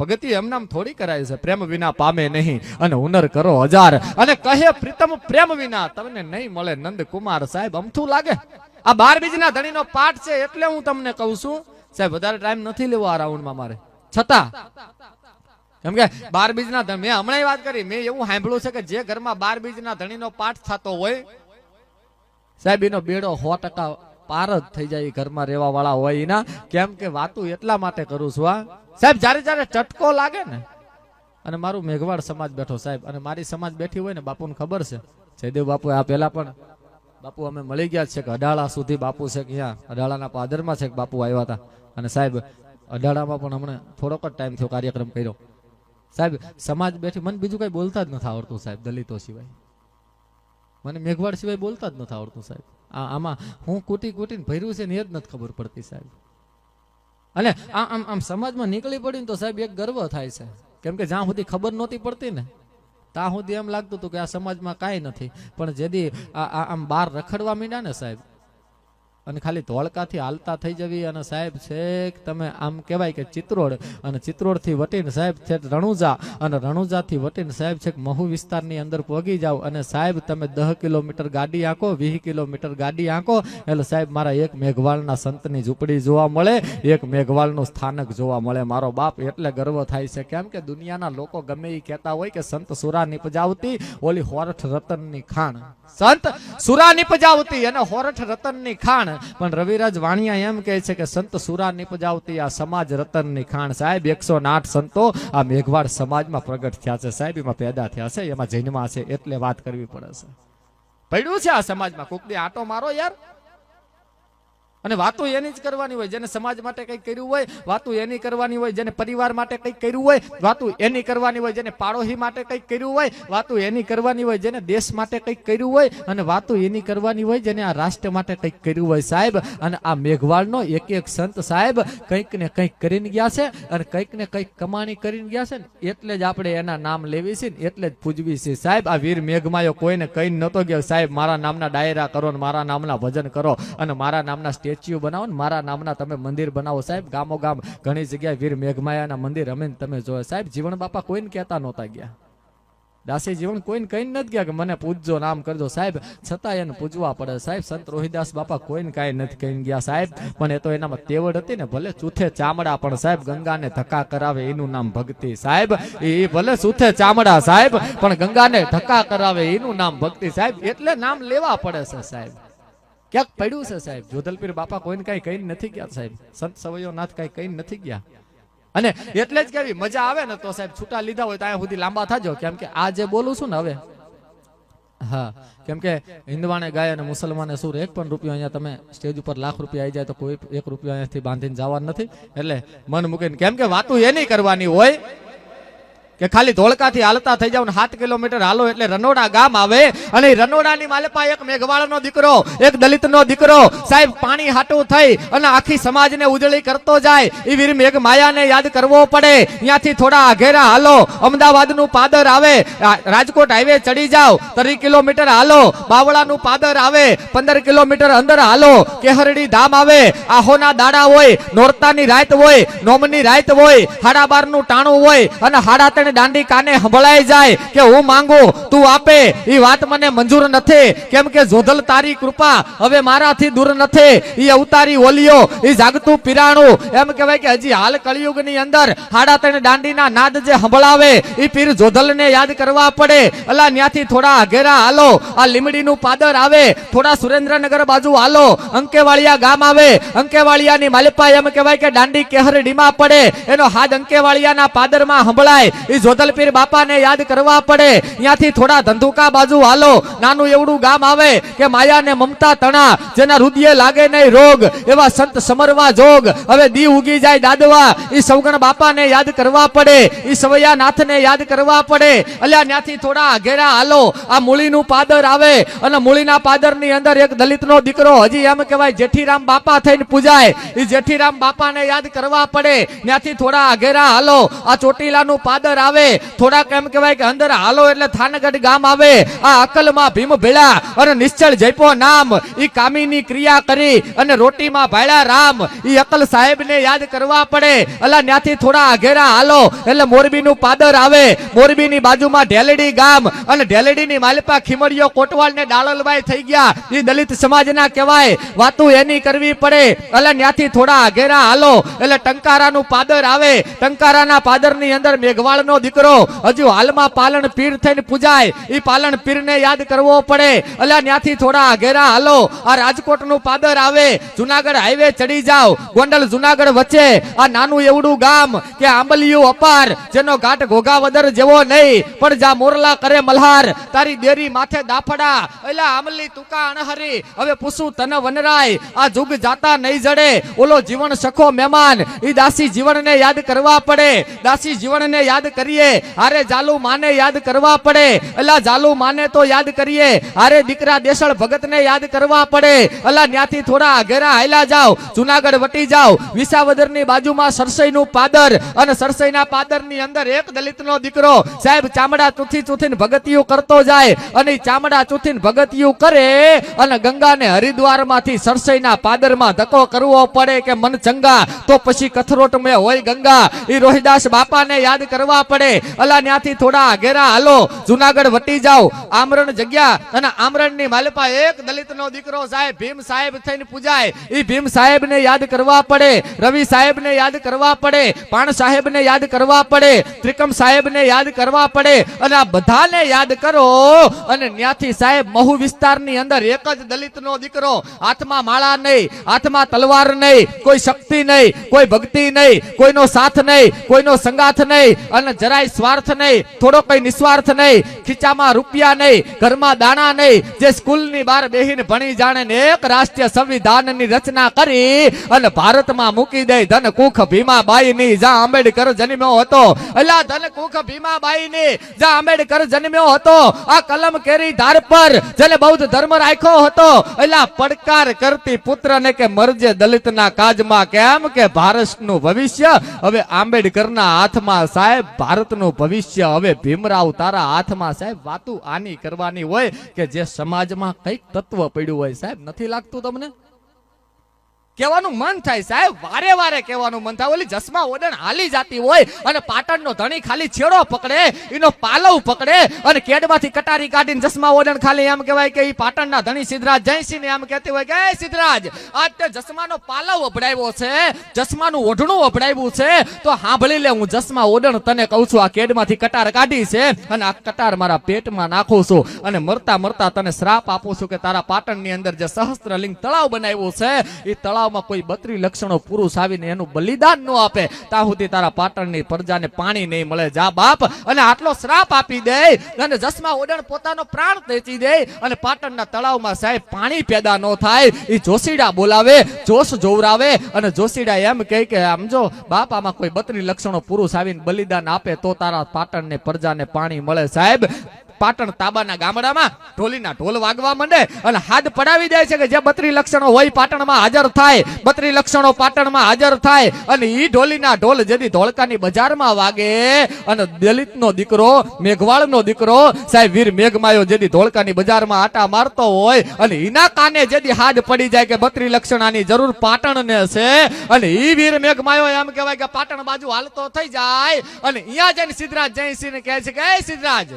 પગતી એમનામ થોડી કરાય છે. પ્રેમ વિના પામે નહીં અને હુનર કરો હજાર. અને કહે પ્રીતમ, પ્રેમ વિના તમને નહીં મળે. નંદકુમાર સાહેબ, અમથું લાગે? આ બાર બીજના ધણીનો પાઠ છે એટલે હું તમને કહું છું. સાહેબ, વધારે ટાઈમ નથી લેવો આ રાઉન્ડમાં મારે. છતાં, કેમ કે બાર બીજના મેં હમણાં વાત કરી, મેં એવું સાંભળ્યું છે કે જે ઘરમાં બાર બીજના ધણીનો પાઠ થતો હોય, સાહેબ, એનો બેડો સો ટકા પાર જ થઈ જાય ઘરમાં રહેવા વાળા હોય એના કેમ કે વાતું એટલા માટે કરું છું આ સાહેબ, જ્યારે જ્યારે ચટકો લાગે ને, અને મારું મેઘવાડ સમાજ બેઠો, સાહેબ, અને મારી સમાજ બેઠી હોય ને, બાપુને ખબર છે? જયદેવ બાપુ આ પહેલા પણ, બાપુ અમે મળી ગયા છે કે અડાળા સુધી બાપુ છે કે અહીંયા, અડાળાના પાદરમાં છે કે બાપુ આવ્યા હતા. અને સાહેબ, અડાળામાં પણ હમણાં થોડોક જ ટાઈમ થયો કાર્યક્રમ કર્યો. સાહેબ, સમાજ બેઠી, મને બીજું કઈ બોલતા જ નથી આવડતું, સાહેબ, દલિતો સિવાય. મને મેઘવાડ સિવાય બોલતા જ નથી આવડતું, સાહેબ. આ આમાં હું કૂટી કૂટીને ભર્યું છે ને એ જ નથી ખબર પડતી, સાહેબ. અને આ આમ આમ સમાજમાં નીકળી પડી તો, સાહેબ, એક ગર્વ થાય છે. કેમ કે જ્યાં સુધી ખબર નહોતી પડતી ને, ત્યાં સુધી એમ લાગતું હતું કે આ સમાજમાં કાંઈ નથી. પણ જેદી આમ બહાર રખડવા માંડ્યા ને, સાહેબ અને ખાલી ધોળકાથી હાલતા થઈ જવી અને સાહેબ છેક તમે આમ કહેવાય કે ચિત્રોડ. અને ચિત્રોડથી વટીને સાહેબ છેક રણુજા. અને રણુજાથી વટીને સાહેબ છેક મહુ વિસ્તારની અંદર પહોંચી જાવ અને સાહેબ, તમે દહ કિલોમીટર ગાડી આંકો, વીસ કિલોમીટર ગાડી આંકો. એટલે સાહેબ, મારા એક મેઘવાળના સંતની ઝૂંપડી જોવા મળે, એક મેઘવાળનું સ્થાનક જોવા મળે. મારો બાપ એટલે ગર્વ થાય છે. કેમ કે દુનિયાના લોકો ગમે એ કહેતા હોય કે સંત સુરા નિપજાવતી, ઓલી હોરઠ રતનની ખાણ. સંત સુરા નિપજાવતી અને હોરઠ રતનની ખાણ. પણ રવિરાજ વાણિયા એમ કહે છે કે સંત સુરા નિપજાવતી આ સમાજ રતનની ખાણ. સાહેબ, એકસો આઠ સંતો આ મેઘવાડ સમાજમાં પ્રગટ થયા છે. સાહેબ, એમાં પેદા થયા છે. એમાં જન્મા છે એટલે વાત કરવી પડે છે. પડ્યું છે આ સમાજમાં? કોકની આટો મારો યાર. અને વાતો એની જ કરવાની હોય, જેને સમાજ માટે કંઈક કર્યું હોય, વાતો એની કરવાની હોય, જેને પરિવાર માટે કંઈક કર્યું હોય, વાતો એની કરવાની હોય, જેને પાડોશી માટે કંઈક કર્યું હોય, વાતો એની કરવાની હોય, જેને દેશ માટે કંઈક કર્યું હોય, અને વાતો એની કરવાની હોય, જેને આ રાષ્ટ્ર માટે કંઈક કર્યું હોય, સાહેબ. અને આ મેઘવાળનો એક એક સંત, સાહેબ, કંઈક ને કંઈક કરીને ગયા છે અને કંઈક ને કંઈક કમાણી કરીને ગયા છે ને, એટલે જ આપણે એના નામ લેવી છે ને, એટલે જ પૂજવી છે. સાહેબ, આ વીર મેઘમાયો કોઈને કઈ નતો ગયો. સાહેબ, મારા નામના ડાયરા કરો ને મારા નામના ભજન કરો અને મારા નામના સ્ટેચ્યુ બનાવો ને, મારા નામના તમે મંદિર બનાવો. સાહેબ ગામો ગામ ઘણી જગ્યાએ વીર મેઘમાયાના મંદિર અમે તમે જોયા. સાહેબ, જીવન બાપા કોઈને કહેતા નહોતા ગયા? દાસી જીવન કોઈને કઈ નથી ગયા કે મને પૂજજો નામ કરજો? સાહેબ, છતાં એને પૂજવા પડે. સાહેબ, સંત રોહિદાસ બાપા કોઈને કાંઈ નથી કહીને ગયા. સાહેબ, પણ એ તો એનામાં તેવડ હતી ને, ભલે ચૂથે ચામડા, પણ સાહેબ, ગંગાને ધક્કા કરાવે એનું નામ ભક્તિ. સાહેબ, એ ભલે ચૂથે ચામડા, સાહેબ, પણ ગંગાને ધક્કા કરાવે એનું નામ ભક્તિ. સાહેબ, એટલે નામ લેવા પડે છે, સાહેબ. ક્યાંક પડ્યું છે સાહેબ? જોધલપીર બાપા કોઈને કઈ કઈ નથી ગયા સાહેબ? સંત સવૈયો નાથ કઈ કઈ નથી ગયા? અને એટલે જ કેવી, મજા આવે ને તો સાહેબ છૂટા લીધા હોય તો અહીંયા સુધી લાંબા થાજો. કેમ કે આ જે બોલું છું ને હવે. હા, કેમ કે હિન્દવાણે ગાય અને મુસલમાને સુર એક પણ રૂપિયો અહીંયા તમે સ્ટેજ ઉપર લાખ રૂપિયા આવી જાય તો કોઈ એક રૂપિયો અહીંયાથી બાંધીને જવાનું નથી. એટલે મન મૂકીને, કેમ કે વાતું એની કરવાની હોય કે ખાલી ધોળકાથી હાલતા થઈ જાવ સાત કિલોમીટર હાલો એટલે રનોડા ગામ આવે અને રનોડાની માલપા એક મેઘવાળનો દીકરો, એક દલિતનો દીકરો, સાહેબ પાણી હાટું થઈ અને આખી સમાજને ઉજળી કરતો જાય એ વીર મેઘ માયાને યાદ કરવો પડે. ત્યાંથી થોડા આઘેરા હાલો, અમદાવાદનું પાદર આવે રાજકોટ હાઈવે ચડી જાવ ત્રી કિલોમીટર હાલો, બાવળાનું પાદર આવે, પંદર કિલોમીટર અંદર હાલો, કેહરડી ધામ આવે, આહોના દાડા હોય, નોરતાની રાત હોય, નોમની રાત હોય હાડા બારનું ટાણું હોય અને હાડા ત્રણ દાંડી કાને સંભળાઈ જાય કે હું માંગુ, તું આપે. એ વાત મને મંજૂર નથી. કેમ કે જોધલ તારી કૃપા હવે મારાથી દૂર નથી. એ અવતારી ઓલિયો એ જાગતું પીરાણું. એમ કહેવાય કે હજી હાલ કળિયુગની અંદર હાડા ત્રણ દાંડીના નાદ જે સંભળાવે એ પીર જોધલને યાદ કરવા પડે. અલા, ન્યાથી થોડા અઘેરા હાલો. આ લીમડીનું પાદર આવે, થોડા સુરેન્દ્રનગર બાજુ હાલો. અંકેવાળિયા ગામ આવે. અંકેવાળિયાની માલિપા એમ કહેવાય કે દાંડી કેહર ડીમા પડે. એનો હાથ અંકેવાળિયાના પાદરમાં સંભળાય. એ જોધલપીર બાપાને યાદ કરવા પડે. ત્યાંથી થોડા ધંધુકા બાજુ હાલો. નાનું એવડું ગામ આવે કે માયાને મમતા તણા, જેના રુદિયે લાગે નહીં રોગ, એવા સંત સમરવા જોગ. હવે દી ઉગી જાય દાદવા એ સૌગણ બાપાને યાદ કરવા પડે. એ સવૈયા નાથને યાદ કરવા પડે. અલ્યા ત્યાંથી થોડા ઘેરા હાલો. આ મૂળીનું પાદર આવે અને મૂળીના પાદરની અંદર એક દલિતનો દીકરો હજી એમ કહેવાય જેઠીરામ બાપા થઈને પૂજાય. એ જેઠીરામ બાપાને યાદ કરવા પડે. ત્યાંથી થોડા ઘેરા હાલો. આ ચોટીલાનું પાદર આવે આવે. થોડાક એમ કહેવાય કે અંદર હાલો એટલે થાનગઢ ગામ આવે. આ અકલમાં ભીમ ભેળા અને નિશ્ચળ જયપો નામ. ઈ કામીની ક્રિયા કરી અને રોટીમાં ભાળ્યા રામ. ઈ અકલ સાહેબને યાદ કરવા પડે. અલા ત્યાંથી થોડા આઘેરા હાલો. એટલે મોરબીનું પાદર આવે. મોરબીની બાજુમાં ઢેલડી ગામ અને ઢેલડીની માલિપા ખીમડીઓ કોટવાલ ને ડાળલબાઈ થઈ ગયા. ઈ દલિત સમાજના કહેવાય. વાતું એની કરવી પડે. એટલે ન્યાથી થોડા અઘેરા હાલો. એટલે ટંકારાનું પાદર આવે. ટંકારાના પાદરની અંદર મેઘવાળનો દીકરો. હજુ હાલમાં પાલન પીર થઈને પૂજાય. એ પાલન પીરને યાદ કરવો પડે. અલ્યા ત્યાંથી થોડા આઘેરા હાલો. આ રાજકોટનું પાદર આવે. જુનાગઢ હાઈવે ચડી જાઓ. ગોંડલ જુનાગઢ વચ્ચે. આ નાનું એવડું ગામ કે આંબલિયું અપાર, જેનો ઘાટ ઘોઘાવદર જેવો નહીં. પણ જા મોરલા કરે મલ્હાર, તારી દેરી માથે દાફડા. એલા આંબલી તુકા અણહરી. હવે પૂછું તને વનરાય, આ જુગ જાતા નહીં જડે. ઓલો જીવન સખો મહેમાન. એ દાસી જીવનને યાદ કરવા પડે. દાસી જીવનને યાદ કરીએ. અરે જાલુ માને યાદ કરવા પડે. અલા જાલુ માને તો યાદ કરીએ. અરે દીકરા દેશળ ભગતને યાદ કરવા પડે. અલા ન્યાથી થોડા આઘેરા હાયલા જાઓ. જુનાગઢ વટી જાઓ. વિસાવદરની બાજુમાં સરસઈનું પાદર અને સરસઈના પાદરની અંદર એક દલિતનો દીકરો. સાહેબ, ચામડા ચૂથી ચૂથીને ભગતિયું કરતો જાય અને ચામડા ચૂથીને ભગતિયું કરે અને ગંગાને હરિદ્વારમાંથી સરસઈના પાદરમાં ધક્કો કરવો પડે કે મન ચંગા તો પછી કથરોટ મેં હોય ગંગા. ઈ રોહિદાસ બાપાને યાદ કરવા પડે. અલા ત્યાંથી થોડા આઘેરા હાલો. જુનાગઢ વટી જાઓ. આમરણ જગ્યા અને આમરણની માલપા એક દલિતનો દીકરો સાહેબ, ભીમ સાહેબ થઈને પૂજાય. એ ભીમ સાહેબને યાદ કરવા પડે. રવિ સાહેબને યાદ કરવા પડે. પાણ સાહેબને યાદ કરવા પડે. ત્રિકમ સાહેબને યાદ કરવા પડે. અને આ બધાને યાદ કરો અને ન્યાથી સાહેબ મહુ વિસ્તારની અંદર એક જ દલિતનો દીકરો. હાથમાં માળા નહીં, હાથમાં તલવાર નહીં, કોઈ શક્તિ નહીં, કોઈ ભક્તિ નહીં, કોઈનો સાથ નહીં, કોઈનો સંગાથ નહીં. અને જરાય સ્વાર્થ નહીં, થોડો કઈ નિસ્વાર્થ નહીં, ખીચામાં રૂપિયા નહીં, ઘરમાં દાણા નહીં, જે સ્કૂલની બહાર બેહીને ભણી જાણે ને એક રાષ્ટ્રીય સંવિધાનની રચના કરી અને ભારતમાં મૂકી દે ધન કુખ ભીમાબાઈ ની જ્યાં આંબેડકર જન્મ્યો હતો. અલા ધન કુખ ભીમાબાઈ ની જ્યાં આંબેડકર જન્મ્યો હતો. આ કલમ કેરી ધાર પર જેને બૌદ્ધ ધર્મ રાખ્યો હતો. એલા પડકાર કરતી પુત્રને કે મરજે દલિતના કાજમાં, કેમ કે ભારતનું ભવિષ્ય હવે આંબેડકરના હાથમાં સાહેબ ભારતનું ભવિષ્ય. હવે ભીમરાવ તારા હાથમાં સાહેબ વાતું આની કરવાની હોય કે જે સમાજમાં કંઈક તત્વ પડ્યું હોય સાહેબ. નથી લાગતું તમને? કહેવાનું મન થાય સાહેબ, વારે વારે કહેવાનું મન થાય. ઓલી જસમા ઓડન હાલી જાતી હોય અને પાટણનો ધણી ખાલી છેડો પકડે, એનો પાલવ પકડે અને કેડમાંથી કટારી કાઢીને જસમા ઓડન ખાલી એમ કહેવાય કે એ પાટણના ધણી સિદ્ધરાજ જયસિંહ એમ કહેતી હોય કે, "એ સિદ્ધરાજ, આજ તે જસમાનો પાલવ અભડાવ્યો છે, જસમાનું ઓઢણું અભડાવ્યું છે, તો સાંભળી લે, હું જસમા ઓડણ તને કહું છું, આ કેડમાંથી કટાર કાઢી છે અને આ કટાર મારા પેટમાં નાખું છું અને મરતા મરતા તને શ્રાપ આપું છું કે તારા પાટણની અંદર જે સહસ્ત્રલિંગ તળાવ બનાવ્યું છે એ તળાવમાં કોઈ બત્રી લક્ષણો પુરુષ આવીને એનું બલિદાન ન આપે ત્યાં સુધી તારા પાટણની પ્રજાને પાણી નહીં મળે. જા બાપ, અને આટલો શ્રાપ આપી દે અને જસમા ઓડણ પોતાનો પ્રાણ તેચી દે અને પાટણના તળાવમાં સાહેબ પાણી પેદા ન થાય. એ જોશીડા બોલાવે, જોશ જોવરાવે અને જોશીડા એમ કહે કે, આમ જો, બાપ, આમાં કોઈ બત્રી લક્ષણો પુરુષ આવીને બલિદાન આપે તો તારા પાટણને પ્રજાને પાણી મળે સાહેબ. પાટણ તાબાના ગામડામાં ઢોલીના ઢોલ વાગવા માંડે અને હાથ પડાવી દે છે કે જે બત્રી લક્ષણો હોય પાટણમાં હાજર થાય. બત્રી લક્ષણો પાટણમાં હાજર થાય અને ઈ ઢોલીના ઢોલ જેથી ધોળકાની બજારમાં વાગે અને દલિતનો દીકરો, મેઘવાળનો દીકરો, સાહેબ વીર મેઘમાયો જેથી ધોળકાની બજારમાં આટા મારતો હોય અને એના કાને જેથી હાડ પડી જાય કે બત્રી લક્ષણાની જરૂર પાટણને છે અને ઈ વીર મેઘમાયો એમ કહેવાય કે પાટણ બાજુ હાલતો થઈ જાય અને અહીંયા જઈને સિદ્ધરાજ જયસિંહ કહે છે કે સિદ્ધરાજ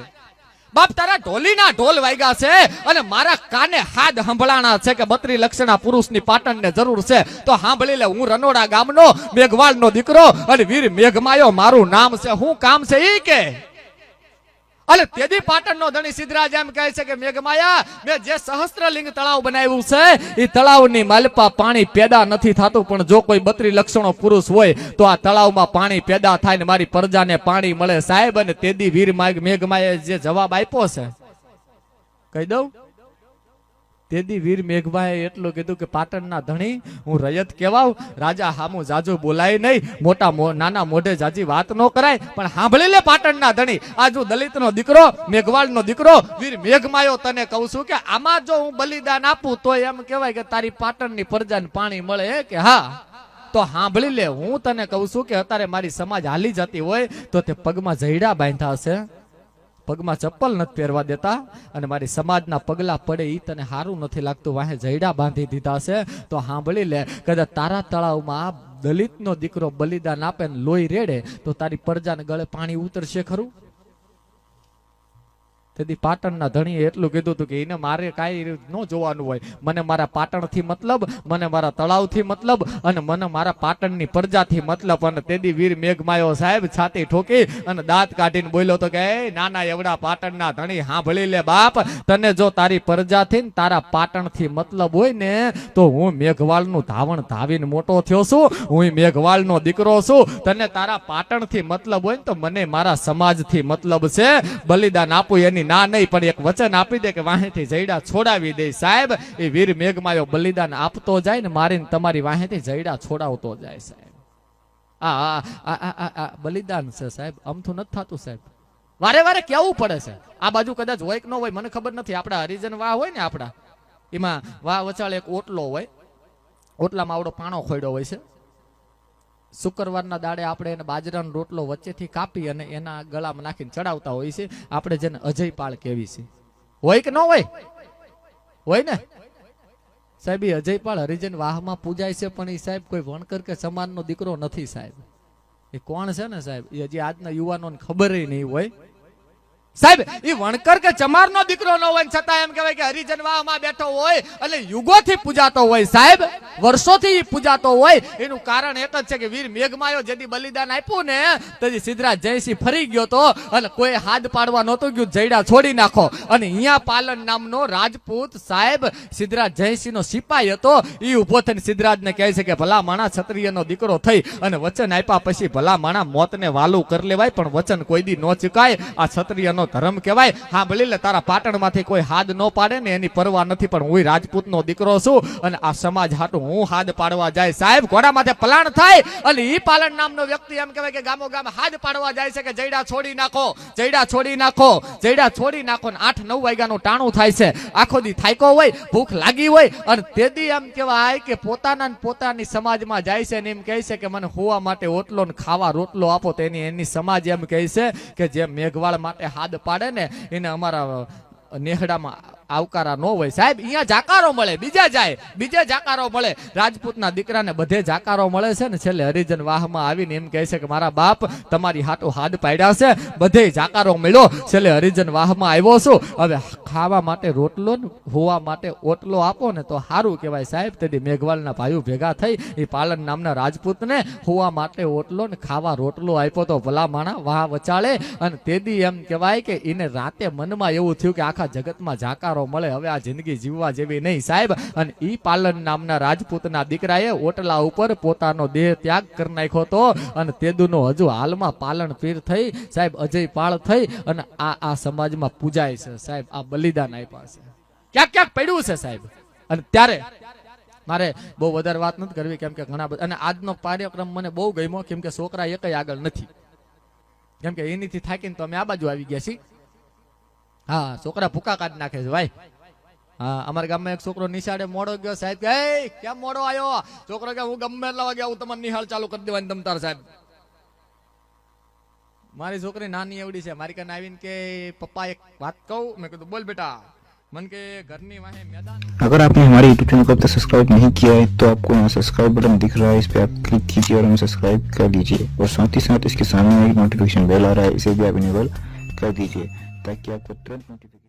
બાપ તારા ઢોલીના ઢોલ વાગ્યા છે અને મારા કાને હાથ સંભળાણા છે કે બત્રી લક્ષણા પુરુષની પાટણને જરૂર છે. તો સાંભળી લે, હું રનોડા ગામનો મેઘવાળનો દીકરો અને વીર મેઘમાયો મારું નામ છે. હું કામ છે ઈ કે? અને તેદી પાટણનો ધણી સિદ્ધરાજ એમ કહે છે કે, મેઘમાયા, મેં જે સહસ્ત્રલિંગ તળાવ બનાવ્યું છે એ તળાવની માલપા પાણી પેદા નથી થતું, પણ જો કોઈ બત્રી લક્ષણો પુરુષ હોય, તો આ તળાવમાં પાણી પેદા થાય ને મારી પ્રજાને પાણી મળે. સાહેબ, અને તેદી વીર માગ મેઘમાએ જે જવાબ આપ્યો છે, કહી દઉં? તેદી વીર મેઘભાઈ એટલું કીધું કે પાટણના ધણી, હું રયત કેવાવ રાજા હામું જાજુ બોલાય નહીં, મોટા નાના મોઢે જાજી વાત ન કરાય, પણ સાંભળી લે પાટણના ધણી. આજુ દલિતનો દીકરો, મેઘવાળનો દીકરો, વીર મેઘમાયો તને કહું છું કે આમાં જો હું બલિદાન આપું, તો એમ કહેવાય કે તારી પાટણની પ્રજાને પાણી મળે કે હા? તો સાંભળી લે, હું તને કહું છું કે અત્યારે મારી સમાજ હાલી જતી હોય, તો તે પગમાં જઈડા બાંધ્યા હશે. પગમાં ચપ્પલ નથી પહેરવા દેતા અને મારી સમાજના પગલા પડે એ તને સારું નથી લાગતું, વાહે જૈડા બાંધી દીધા છે. તો સાંભળી લે, કદાચ તારા તળાવમાં દલિતનો દીકરો બલિદાન આપે ને લોહી રેડે, તો તારી પરજાને ગળે પાણી ઉતરશે ખરું? તેથી પાટણના ધણીએ એટલું કીધું હતું કે એને મારે કાંઈ ન જોવાનું હોય. મને મારા પાટણથી મતલબ, મને મારા તળાવથી મતલબ અને મને મારા પાટણની પ્રજાથી મતલબ અને તેદી વીર મેઘમાયો સાહેબ છાતી ઠોકી અને દાંત કાઢીને બોલ્યો તો કે, "એ નાના એવડા પાટણના ધણી, હાંભળી લે બાપ, તને જો તારી પ્રજાથી ને તારા પાટણથી મતલબ હોય ને, તો હું મેઘવાળનું ધાવણ ધાવીને મોટો થયો છું, હું મેઘવાળનો દીકરો છું. તને તારા પાટણથી મતલબ હોય ને તો મને મારા સમાજથી મતલબ છે. બલિદાન આપું એની ના નહીં, પણ એક વચન આપી દે કે વાહેથી જૈડા છોડાવી દે. સાહેબ, એ વીર મેઘમાયો બલિદાન આપતો જાય ને મારીને તમારી વાહેથી જૈડા છોડાવતો જાય સાહેબ. આ- આ આ બલિદાન છે સાહેબ. અમથું નથી થતું સાહેબ. વારે વારે કેવું પડે છે. આ બાજુ કદાચ હોય કે ન હોય, મને ખબર નથી. આપણા હરિજન વાહ હોય ને આપણા, એમાં વાહ વચાળ એક ઓટલો હોય. ઓટલામાં આવડો પાણો ખોડ્યો હોય છે. શુક્રવારના દાડે આપણે એને બાજરાનો રોટલો વચ્ચેથી કાપી અને એના ગળામાં નાખીને ચડાવતા હોય છે આપણે જેને અજય પાળ કેવી છે. હોય કે ન હોય? હોય ને? સાહેબ, એ અજયપાળ હરિજન વાહમાં પૂજાય છે, પણ એ સાહેબ કોઈ વણકર કે સમાનનો દીકરો નથી સાહેબ. એ કોણ છે ને સાહેબ? એ હજી આજના યુવાનોને ખબર નહીં હોય. સાહેબ, એ વણકર કે ચમારનો દીકરો ન હોય છતાં એમ કહેવાય કે હરિજન બેઠો હોય એટલે યુગોથી પૂજાતો હોય સાહેબ, વર્ષોથી પૂજાતો હોય. એનું કારણ એક જ છે કે વીર મેઘમાયો જેથી બલિદાન આપ્યું ને તેથી સિદ્ધરાજ જયસિંહ ફરી ગયો તો અને કોઈ હાથ પાડવા નહોતું ગયું, જયડા છોડી નાખો. અને અહીંયા પાલન નામનો રાજપૂત સાહેબ, સિદ્ધરાજ જયસિંહ નો સિપાઈ હતો. એ ઊભો થઈને સિદ્ધરાજને કહે છે કે ભલા માણા ક્ષત્રિયનો દીકરો થઈ અને વચન આપ્યા પછી ભલા માણા મોતને વાલું કરી લેવાય, પણ વચન કોઈ દી ન ચુકાય. આ ક્ષત્રિયનો ધર્મ કહેવાય. હા લે, તારા પાટણમાંથી કોઈ હાદ ન પાડે ને એની પરવા નથી, પણ હું રાજપૂતનો દીકરો છું અને આ સમાજ હાટું હું હાદ પાડવા જાય. સાહેબ ઘોડા માથે પલાણ થાય અને ઈ પાલન નામનો વ્યક્તિ એમ કહેવાય કે ગામો ગામ હાદ પાડવા જાય છે કે જૈડા છોડી નાખો જૈડા છોડી નાખો જૈડા છોડી નાખો ને આઠ નવ વાગ્યાનું ટાણું થાય છે. આખો દી થાયકો હોય, ભૂખ લાગી હોય અને તેદી એમ કહેવાય કે પોતાના પોતાની સમાજમાં જાય છે ને એમ કહે છે કે મને હોવા માટે ઓટલો ને ખાવા રોટલો આપો. તેની એની સમાજ એમ કહે છે કે જે મેઘવાળ માટે હાથ પાડે ને એને અમારા નેહડામાં આવકારા ન હોય. સાહેબ, અહીંયા જાકારો મળે, બીજા જાય, બીજે જાકારો મળે. રાજપૂતના દીકરાને બધે જાકારો મળે છે ને છેલ્લે હરિજન વાહમાં આવીને એમ કહે છે કે, મારા બાપ, તમારી હાટો હાથ પાડ્યા છે, બધે જાકારો મળ્યો. છેલ્લે હરિજન વાહમાં આવ્યો છું. હવે ખાવા માટે રોટલો હોવા માટે ઓટલો આપો ને તો સારું કહેવાય સાહેબ. તેથી મેઘવાલના ભાઈઓ ભેગા થઈ એ પાલન નામના રાજપૂતને હોવા માટે ઓટલો ને ખાવા રોટલો આપ્યો તો ભલા માણા વાહ વચાળે. અને તેથી એમ કહેવાય કે એને રાતે મનમાં એવું થયું કે આખા જગતમાં જાકારો મળે. હવે આ જિંદગી જીવવા જેવી નહીં, સાહેબ. અને ઈ પાલન નામના રાજપૂતના દીકરાએ ઓટલા ઉપર પોતાનો દેહ ત્યાગ કરી નાખ્યો હતો. અને તેદુનો હજુ હાલમાં પાલન પીર થઈ, સાહેબ, અજય પાળ થઈ અને આ આ સમાજમાં પૂજાય છે. સાહેબ, આ બલિદાન આપ્યા છે. ક્યાંક ક્યાંક પડ્યું છે, સાહેબ. અને ત્યારે મારે બહુ વધારે વાત નથી કરવી, કેમ કે ઘણા બધા અને આજનો કાર્યક્રમ મને બહુ ગમ્યો, કેમ કે છોકરા એકય આગળ નથી. કેમ કે એનીથી થાકીને તો અમે આ બાજુ આવી ગયા છીએ. હા છોકરા ભૂકા કાઢી નાખે છે ભાઈ હા અમારા ગામમાં એક છોકરો નિશાળે મોડો ગયો સાહેબ કે "એય, કેમ મોડો આવ્યો છોકરો કે હું ગમે એટલા વાગે આવું તમારે નિહાળ ચાલુ કરી દેવાની તમતાર સાહેબ મારી છોકરી નાની એવડી છે મારી કાને આવીને કે પપ્પા એક વાત કહું મેં કીધું બોલ બેટા મન કે ઘરની વાહે મેદાન अगर आपने हमारे YouTube चैनल को अब तक सब्सक्राइब नहीं किया है तो आपको यहाँ सब्सक्राइब बटन दिख रहा है इस पर आप क्लिक कीजिए और हमें सब्सक्राइब कर लीजिए और साथ ही साथ इसके सामने एक नोटिफिकेशन बेल आ रहा है इसे भी आप इनेबल कर दीजिए Daqui a pouco, notificação.